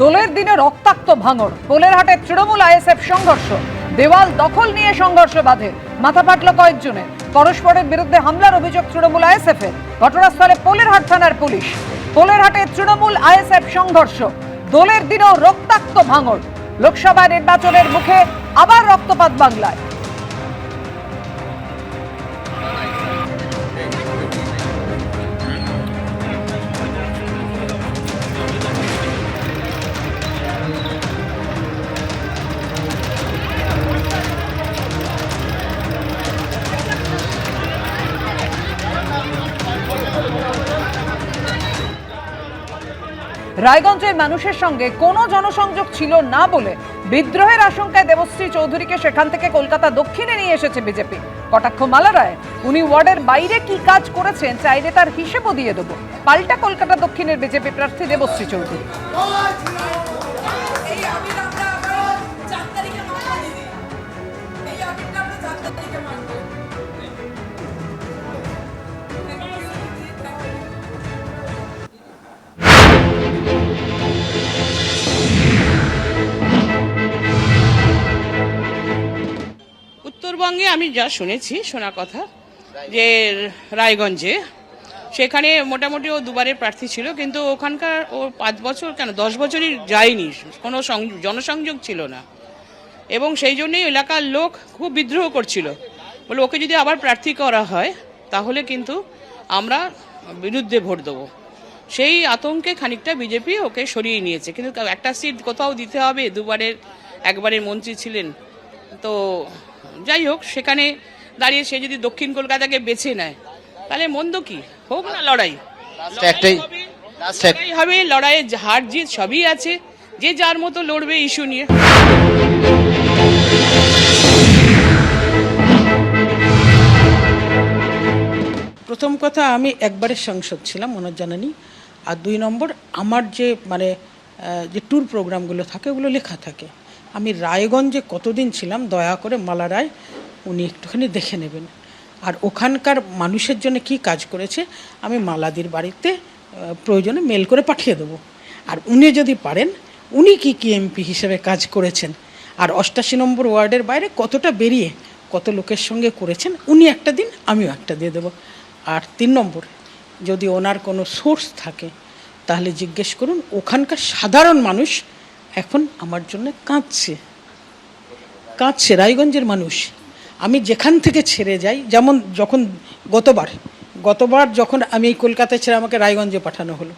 দোলের দিনে রক্তাক্ত ভাঙড় পোলের হাটে তৃণমূল আইএসএফ সংঘর্ষ। দেওয়াল দখল নিয়ে সংঘর্ষ বাধে। মাথা ফাটল কয়েকজনের পরস্পরের বিরুদ্ধে হামলার অভিযোগ তৃণমূল আইএসএফ এর। ঘটনাস্থলে পোলেরহাট থানার পুলিশ। পোলেরহাটে তৃণমূল আইএসএফ সংঘর্ষ। দোলের দিনেও রক্তাক্ত ভাঙর। লোকসভা নির্বাচনের মুখে আবার রক্তপাত বাংলায়। রায়গঞ্জের মানুষের সঙ্গে কোনো জনসংযোগ ছিল না বলে বিদ্রোহের আশঙ্কায় দেবশ্রী চৌধুরীকে সেখান থেকে কলকাতা দক্ষিণে নিয়ে এসেছে বিজেপি। কটাক্ষ মালারায় উনি ওয়ার্ডের বাইরে কি কাজ করেছেন চাইলে তার হিসেবও দিয়ে দেবো। পাল্টা কলকাতা দক্ষিণের বিজেপি প্রার্থী দেবশ্রী চৌধুরী। উত্তরবঙ্গে আমি যা শুনেছি, শোনা কথা, যে রায়গঞ্জে, সেখানে মোটামুটি ও দুবারের প্রার্থী ছিল, কিন্তু ওখানকার ও পাঁচ বছর কেন, দশ বছরই যায়নি, কোনো জনসংযোগ ছিল না। এবং সেই জন্যই এলাকার লোক খুব বিদ্রোহ করছিল। বলে ওকে যদি আবার প্রার্থী করা হয়, তাহলে কিন্তু আমরা বিরুদ্ধে ভোট দেবো। সেই আতঙ্কে খানিকটা বিজেপি ওকে সরিয়ে নিয়েছে। কিন্তু একটা সিট কোথাও দিতে হবে, দুবারের একবারের মন্ত্রী ছিলেন, তো যাই হোক সেখানে দাঁড়িয়ে সে যদি দক্ষিণ কলকাতাকে বেছে নেয় তাহলে মন্দ কি? হোক না লড়াই। একটাই- হবে, লড়াই হবে লড়াইয়ে হার জিত সবই আছে। যে যার মতো লড়বে ইস্যু নিয়ে। প্রথম কথা আমি একবারের সাংসদ ছিলাম ওনার জানানি। আর দুই নম্বর আমার যে মানে যে ট্যুর প্রোগ্রামগুলো থাকে ওগুলো লেখা থাকে। আমি রায়গঞ্জে কতদিন ছিলাম, দয়া করে মালা রায়, উনি একটুখানি দেখে নেবেন। আর ওখানকার মানুষের জন্য কি কাজ করেছে, আমি মালাদির বাড়িতে প্রয়োজনে মেল করে পাঠিয়ে দেবো। আর উনি যদি পারেন, উনি কি কি এমপি হিসেবে কাজ করেছেন, আর অষ্টাশি নম্বর ওয়ার্ডের বাইরে কতটা বেরিয়ে কত লোকের সঙ্গে করেছেন, উনি একটা দিন, আমিও একটা দিয়ে দেবো। আর তিন নম্বর, যদি ওনার কোনো সোর্স থাকে, তাহলে জিজ্ঞেস করুন, ওখানকার সাধারণ মানুষ এখন আমার জন্য কাঁদছে। কাঁদছে, রায়গঞ্জের মানুষ। আমি যেখান থেকে ছেড়ে যাই, যেমন যখন গতবার গতবার যখন আমি কলকাতায় ছেড়ে আমাকে রায়গঞ্জে পাঠানো হলো,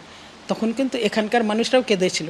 তখন কিন্তু এখানকার মানুষরাও কেঁদেছিল।